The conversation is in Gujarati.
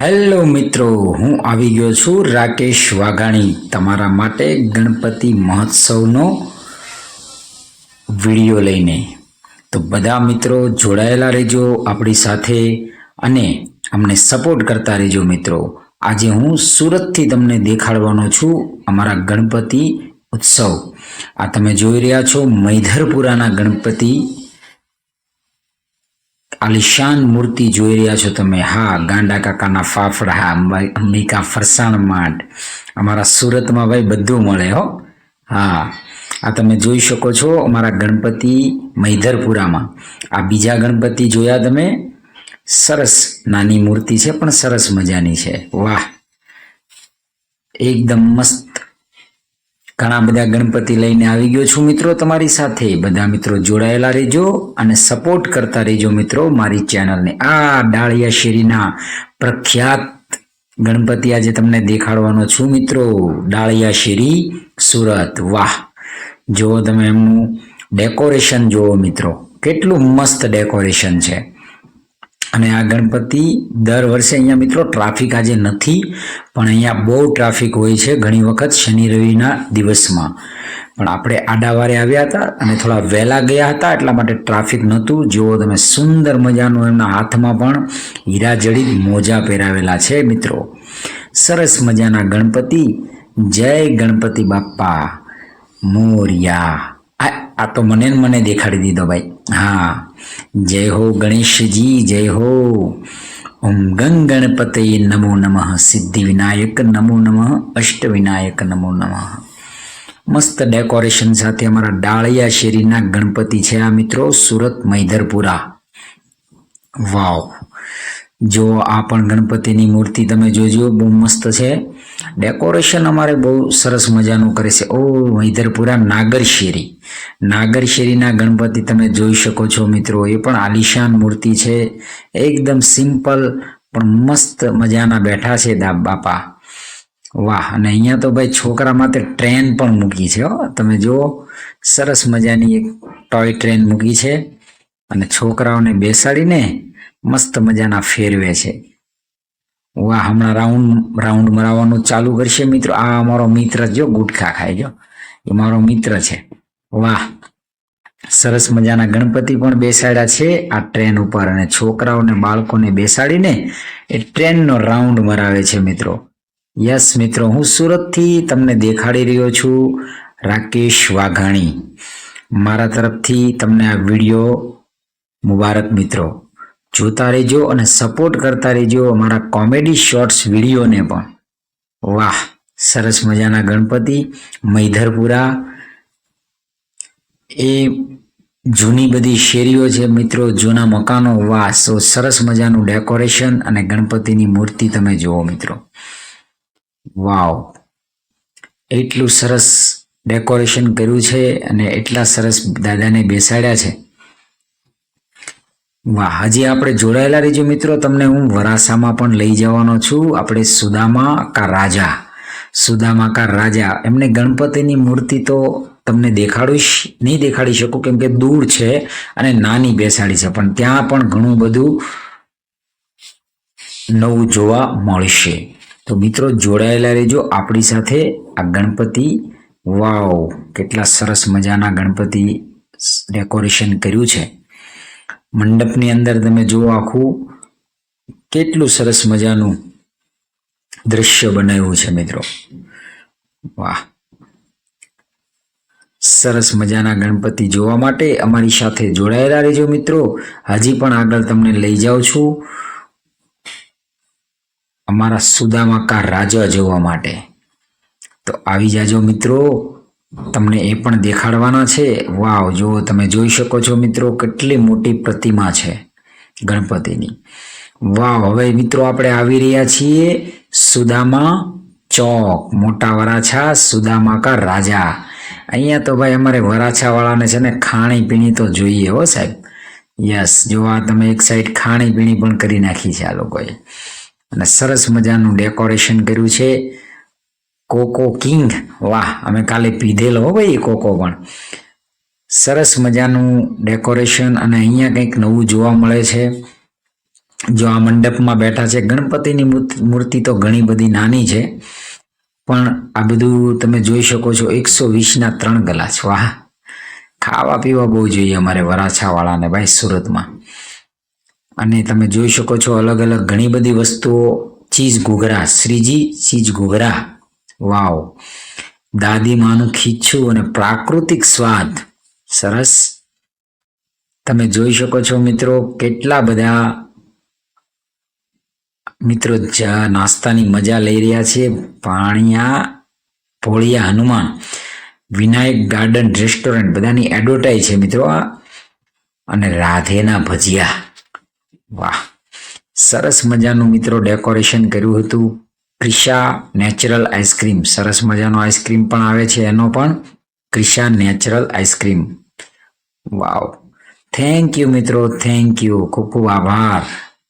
હેલો મિત્રો, હું આવી ગયો છું રાકેશ વાઘાણી તમારા માટે ગણપતિ મહોત્સવનો વીડિયો લઈને. તો બધા મિત્રો જોડાયેલા રહેજો આપણી સાથે અને અમને સપોર્ટ કરતા રહેજો મિત્રો. આજે હું સુરતથી તમને દેખાડવાનો છું અમારા ગણપતિ ઉત્સવ. આ તમે જોઈ રહ્યા છો મૈધરપુરાના ગણપતિ આલિશાન મૂર્તિ જોઈ રહ્યા છો તમે. હા, ગાંડા કાકાના ફાફડા અંબા- અંબિકા ફરસાણ માટ. અમારા સુરતમાં ભાઈ બધું મળે હો. હા, આ તમે જોઈ શકો છો અમારા ગણપતિ મૈધરપુરામાં. આ બીજા ગણપતિ જોયા તમે? સરસ નાની મૂર્તિ છે, પણ સરસ મજાની છે. વાહ. એકદમ મસ્ત ઘણા બધા ગણપતિ લઈને આવી ગયો છું મિત્રો તમારી સાથે. બધા મિત્રો જોડાયેલા રહેજો અને સપોર્ટ કરતા રહેજો મિત્રો મારી ચેનલને આ ડાળિયા શેરીના પ્રખ્યાત ગણપતિ આજે તમને દેખાડવાનો છું મિત્રો. ડાળિયા શેરી સુરત. વાહ! જુઓ તમે એમનું ડેકોરેશન જુઓ મિત્રો. કેટલું મસ્ત ડેકોરેશન છે. અને આ ગણપતિ દર વર્ષે અહીંયા મિત્રો ટ્રાફિક આજે નથી, પણ અહીંયા બહુ ટ્રાફિક હોય છે ઘણી વખત શનિ રવિના દિવસમાં. પણ આપણે આડાવારે આવ્યા હતા અને થોડા વહેલા ગયા હતા, એટલા માટે ટ્રાફિક નહોતું. જુઓ તમે સુંદર મજાનું એમના હાથમાં પણ હીરાજડિત મોજા પહેરાવેલા છે મિત્રો. સરસ મજાના ગણપતિ. જય ગણપતિ બાપ્પા. મોરિયા. આ તો મને મને દેખાડી દીધો ભાઈ. હા, જય હો ગણેશજી, જય હો. ઓમ ગંગ ગણપતય નમો નમઃ, સિદ્ધિ વિનાયક નમો નમઃ, અષ્ટ વિનાયક નમો નમઃ. મસ્ત ડેકોરેશન સાથે અમારા ડાળિયા શેરીના ગણપતિ છે આ મિત્રો, સુરત મૈધરપુરા વાવ. જો આ પણ ગણપતિની મૂર્તિ તમે જોજો, બહુ મસ્ત છે. ડેકોરેશન અમારે બહુ સરસ મજાનું કરે છે. ઓ વૈધરપુરા નાગરશેરી. નાગરશેરીના ગણપતિ તમે જોઈ શકો છો મિત્રો, એ પણ આલિશાન મૂર્તિ છે. એકદમ સિમ્પલ, પણ મસ્ત મજાના બેઠા છે દાબ બાપા. વાહ, અને અહીંયા તો ભાઈ છોકરા માટે ટ્રેન પણ મૂકી છે, હો. તમે જુઓ, સરસ મજાની એક ટોય ટ્રેન મૂકી છે. અને છોકરાઓને બેસાડીને મસ્ત મજાના ફેરવે છે. વાહ, હમણાં રાઉન્ડ રાઉન્ડ મરાવવાનું ચાલુ કરશે મિત્રો. આ અમારો મિત્ર જો ગુટખા ખાય જો. એ મારો મિત્ર છે. વાહ, સરસ મજાના ગણપતિ પણ બેસાડ્યા છે આ ટ્રેન ઉપર. અને છોકરાઓને, બાળકોને બેસાડીને એ ટ્રેનનો રાઉન્ડ મરાવે છે મિત્રો. યસ મિત્રો, હું સુરતથી તમને દેખાડી રહ્યો છું. રાકેશ વાઘાણી. મારા તરફથી તમને આ વીડિયો મુબારક મિત્રો. જોતા રહેજો અને સપોર્ટ કરતા રહેજો અમારા કોમેડી શોર્ટ્સ વિડીયોને પણ. વાહ, સરસ મજાના ગણપતિ, મૈધરપુરા. એ જૂની બધી શેરીઓ છે મિત્રો, જૂના મકાનો. વાહ, સો સરસ મજાનું ડેકોરેશન અને ગણપતિની મૂર્તિ તમે જુઓ મિત્રો. વાવ, એટલું સરસ ડેકોરેશન કર્યું છે અને એટલા સરસ દાદાને બેસાડ્યા છે. વાહ હજી આપણે જોડાયેલા રહીજો મિત્રો. તમને હું વરાસામાં પણ લઈ જવાનો છું. આપણે સુદામા કા રાજા. સુદામા કા રાજા. એમને ગણપતિની મૂર્તિ તો તમને દેખાડીશ નહીં દેખાડી શકું, કેમ કે દૂર છે અને નાની બેસાડી છે. પણ ત્યાં પણ ઘણું બધું નવું જોવા મળશે. તો મિત્રો, જોડાયેલા રહેજો. આપણી સાથે આ ગણપતિ. વાવ, કેટલા સરસ મજાના ગણપતિ ડેકોરેશન કર્યું છે. મંડપની અંદર તમે જુઓ આખું, કેટલું સરસ મજાનું દ્રશ્ય બનાવ્યું છે મિત્રો. વાહ. સરસ મજાના ગણપતિ જોવા માટે અમારી સાથે જોડાયેલા રહેજો મિત્રો. હજી પણ આગળ તમને લઈ જાઉં છું. અમારા સુદામાકાર રાજા જોવા માટે. તો આવી જાજો મિત્રો. તમને એ પણ દેખાડવાના છે? વાવ જો તમે જોઈ શકો છો મિત્રો કેટલી મોટી પ્રતિમા છે ગણપતિની. વાવ, હવે મિત્રો આપણે આવી રહ્યા છીએ સુદામા ચોક, મોટા વરાછા સુદામા કા રાજા. અહીંયા તો ભાઈ અમારે વરાછાવાળાને છે ને ખાણીપીણી તો જોઈએ હો સાહેબ. યસ, જો આ તમે એક સાઈડ ખાણીપીણી પણ કરી નાખી છે આ લોકોએ. અને સરસ મજાનું ડેકોરેશન કર્યું છે. Coco king. વાહ, અમે કાલે પીધેલો હો ભાઈ કોકો પણ. સરસ મજાનું ડેકોરેશન અને અહીંયા કંઈક નવું જોવા મળે છે. જો આ મંડપમાં બેઠા છે, ગણપતિની મૂર્ત- મૂર્તિ તો ઘણી બધી નાની છે. પણ આ બધું તમે જોઈ શકો છો, એકસો વીસના ત્રણ ગ્લાસ. વાહ, ખાવા પીવા બહુ જોઈએ અમારે વરાછાવાળાને ભાઈ સુરતમાં. અને તમે જોઈ શકો છો અલગ અલગ ઘણી બધી વસ્તુઓ. ચીઝ ઘૂઘરા, શ્રીજી ચીઝ ઘૂઘરા. વાવ દાદી માનું ખીચું અને પ્રાકૃતિક સ્વાદ. સરસ. તમે જોઈ શકો છો મિત્રો, કેટલા બધા મિત્રો નાસ્તાની મજા લઈ રહ્યા છે. પાણીયા, ભોળિયા હનુમાન, વિનાયક ગાર્ડન રેસ્ટોરન્ટ, બધાની એડવર્ટાઈઝ છે મિત્રો આ. અને રાધેના ભજીયા. વાહ. સરસ મજાનું મિત્રો ડેકોરેશન કર્યું હતું. Krisha natural ice cream. સરસ મજાનો આઈસ્ક્રીમ પણ આવે છે એનો પણ. Krisha natural ice cream. Wow. Thank you મિત્રો, થેન્ક યુ. ખૂબ ખૂબ આભાર.